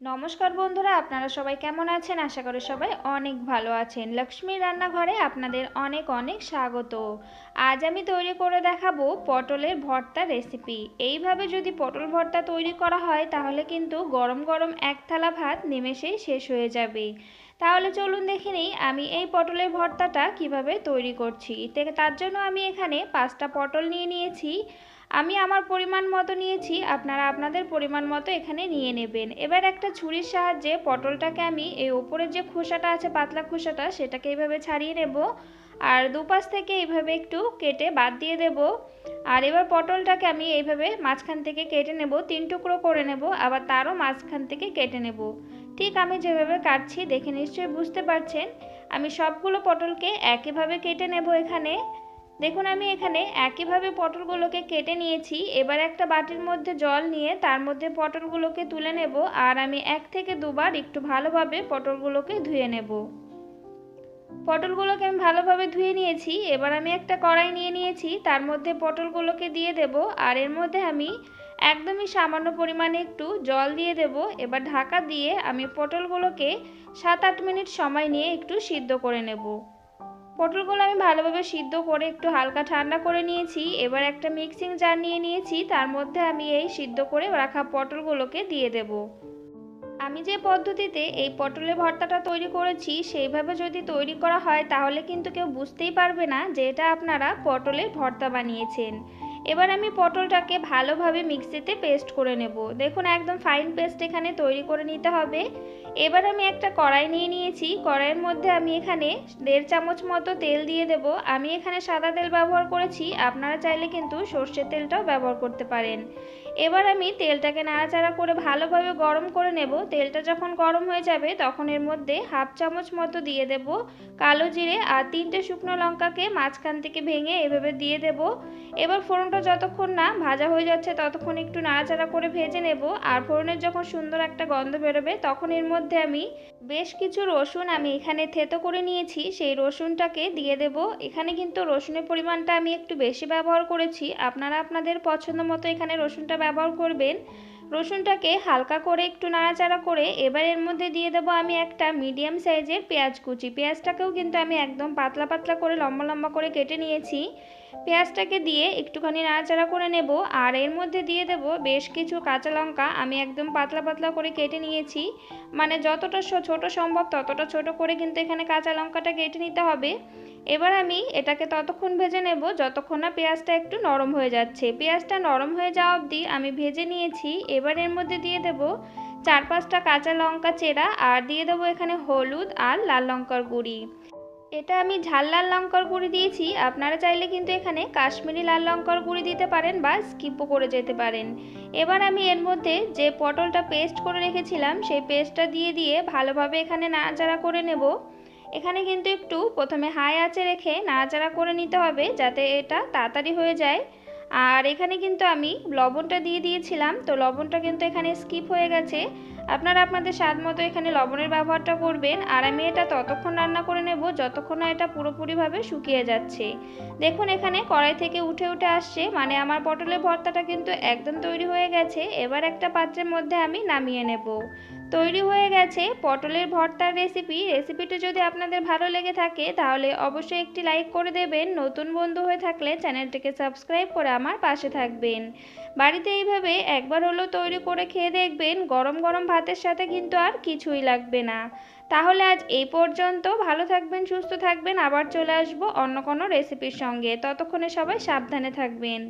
নমস্কার বন্ধুরা, আপনারা সবাই কেমন আছেন? আশা করি সবাই অনেক ভালো আছেন। লক্ষ্মীর রান্নাঘরে আপনাদের অনেক অনেক স্বাগত। আজ আমি তৈরি করে দেখাবো পটলের ভর্তা রেসিপি এইভাবে যদি পটল ভর্তা তৈরি করা হয়, তাহলে কিন্তু গরম গরম এক থালা ভাত নিমেষেই শেষ হয়ে যাবে। তাহলে চলুন দেখে নিই, আমি এই পটলের ভর্তাটা কীভাবে তৈরি করছি। তার জন্য আমি এখানে পাঁচটা পটল নিয়ে নিয়েছি। আমি আমার পরিমাণ মতো নিয়েছি, আপনারা আপনাদের পরিমাণ মতো এখানে নিয়ে নেবেন। এবার একটা ছুরির সাহায্যে পটলটাকে আমি এই ওপরের যে খোসাটা আছে, পাতলা খোসাটা, সেটাকে এইভাবে ছাড়িয়ে নেব। আর দুপাশ থেকে এইভাবে একটু কেটে বাদ দিয়ে দেব। আর এবার পটলটাকে আমি এইভাবে মাঝখান থেকে কেটে নেব, তিন টুকরো করে নেব, আবার তারও মাঝখান থেকে কেটে নেব। ঠিক আমি যেভাবে কাটছি, দেখে নিশ্চয়ই বুঝতে পারছেন। আমি সবগুলো পটলকে একইভাবে কেটে নেব এখানে। দেখুন, আমি এখানে একইভাবে পটলগুলোকে কেটে নিয়েছি। এবার একটা বাটির মধ্যে জল নিয়ে তার মধ্যে পটলগুলোকে তুলে নেব আর আমি এক থেকে দুবার একটু ভালোভাবে পটলগুলোকে ধুয়ে নেব। পটলগুলোকে আমি ভালোভাবে ধুয়ে নিয়েছি। এবার আমি একটা কড়াই নিয়ে নিয়েছি। তার মধ্যে পটলগুলোকে দিয়ে দেব আর এর মধ্যে আমি একদমই সামান্য পরিমাণে একটু জল দিয়ে দেব। এবার ঢাকা দিয়ে আমি পটলগুলোকে সাত আট মিনিট সময় নিয়ে একটু সিদ্ধ করে নেব। পটলগুলো আমি ভালোভাবে সিদ্ধ করে একটু হালকা ঠান্ডা করে নিয়েছি। এবার একটা মিক্সিং জার নিয়ে নিয়েছি। তার মধ্যে আমি এই সিদ্ধ করে রাখা পটলগুলোকে দিয়ে দেব। আমি যে পদ্ধতিতে এই পটলের ভর্তাটা তৈরি করেছি, সেইভাবে যদি তৈরি করা হয়, তাহলে কিন্তু কেউ বুঝতেই পারবে না যে এটা আপনারা পটলের ভর্তা বানিয়েছেন। এবার আমি পটলটাকে ভালোভাবে মিক্সিতে পেস্ট করে নেব। দেখুন, একদম ফাইন পেস্ট এখানে তৈরি করে নিতে হবে। এবার আমি একটা কড়াই নিয়ে নিয়েছি। কড়াইয়ের মধ্যে আমি এখানে দেড় চামচ মতো তেল দিয়ে দেব। আমি এখানে সাদা তেল ব্যবহার করেছি। আপনারা চাইলে কিন্তু সর্ষের তেলটাও ব্যবহার করতে পারেন। এবার আমি তেলটাকে নাড়াচাড়া করে ভালোভাবে গরম করে নেব। তেলটা যখন গরম হয়ে যাবে, তখন এর মধ্যে হাফ চামচ মতো দিয়ে দেব। কালো জিরে আর তিনটে শুকনো লঙ্কাকে মাঝখান থেকে ভেঙে এভাবে দিয়ে দেব। এবার ফোড়নটা যতক্ষণ না ভাজা হয়ে যাচ্ছে, ততক্ষণ একটু নাড়াচাড়া করে ভেজে নেব। আর ফোড়নের যখন সুন্দর একটা গন্ধ বেরোবে, তখন এর মধ্যে আমি বেশ কিছু রসুন আমি এখানে থেতো করে নিয়েছি, সেই রসুনটাকে দিয়ে দেব। এখানে কিন্তু রসুনের পরিমাণটা আমি একটু বেশি ব্যবহার করেছি। আপনারা আপনাদের পছন্দ মতো এখানে রসুনটা ব্যবহার করবেন। রসুনটাকে হালকা করে একটু নাড়াচাড়া করে এবার এর মধ্যে দিয়ে দেবো আমি একটা মিডিয়াম সাইজের পেঁয়াজ কুচি। পেঁয়াজটাকেও কিন্তু আমি একদম পাতলা পাতলা করে, লম্বা লম্বা করে কেটে নিয়েছি। পেঁয়াজটাকে দিয়ে একটুখানি নাড়াচাড়া করে নেব আর এর মধ্যে দিয়ে দেব বেশ কিছু কাঁচা লঙ্কা। আমি একদম পাতলা পাতলা করে কেটে নিয়েছি। মানে যতটা ছোট সম্ভব ততটা ছোট করে কিন্তু এখানে কাঁচা লঙ্কাটা কেটে নিতে হবে। এবার আমি এটাকে ততক্ষণ ভেজে নেব যতক্ষণ না পেঁয়াজটা একটু নরম হয়ে যাচ্ছে। পেঁয়াজটা নরম হয়ে যাওয়া অবধি আমি ভেজে নিয়েছি। এবার এর মধ্যে দিয়ে দেব চার পাঁচটা কাঁচা লঙ্কা চেরা আর দিয়ে দেবো এখানে হলুদ আর লাল লঙ্কার গুঁড়ি। এটা আমি ঝাল লাল লঙ্কার গুঁড়ি দিয়েছি। আপনারা চাইলে কিন্তু এখানে কাশ্মীরি লাল লঙ্কার গুঁড়ি দিতে পারেন বা স্কিপও করে যেতে পারেন। এবার আমি এর মধ্যে যে পটলটা পেস্ট করে রেখেছিলাম, সেই পেস্টটা দিয়ে দিয়ে ভালোভাবে এখানে নাড়াচাড়া করে নেব। এখানে কিন্তু একটু প্রথমে হাই আঁচে রেখে নাড়াচাড়া করে নিতে হবে যাতে এটা তাড়াতাড়ি হয়ে যায়। আর এখানে কিন্তু আমি লবণটা দিয়ে দিয়েছিলাম, তো লবণটা কিন্তু এখানে স্কিপ হয়ে গেছে। আপনারা আপনাদের স্বাদ মতো এখানে লবণের ব্যবহারটা করবেন। আর আমি এটা ততক্ষণ রান্না করে নেব, যতক্ষণ না এটা পুরোপুরিভাবে শুকিয়ে যাচ্ছে। দেখুন এখানে কড়াই থেকে উঠে উঠে আসছে মানে আমার পটলের ভর্তাটা কিন্তু একদম তৈরি হয়ে গেছে। এবার একটা পাত্রের মধ্যে আমি নামিয়ে নেব। তৈরি হয়ে গেছে। পটলের ভর্তার রেসিপি রেসিপিটি যদি আপনাদের ভালো লেগে থাকে, তাহলে অবশ্যই একটি লাইক করে দেবেন। নতুন বন্ধু হয়ে থাকলে চ্যানেলটিকে সাবস্ক্রাইব করে আমার পাশে থাকবেন। বাড়িতে এইভাবে একবার হলো তৈরি করে খেয়ে দেখবেন। গরম গরম ভাতের সাথে কিন্তু আর কিছুই লাগবে না। তাহলে আজ এই পর্যন্ত। ভালো থাকবেন, সুস্থ থাকবেন। আবার চলে আসব অন্য কোনো রেসিপির সঙ্গে। ততক্ষণে সবাই সাবধানে থাকবেন।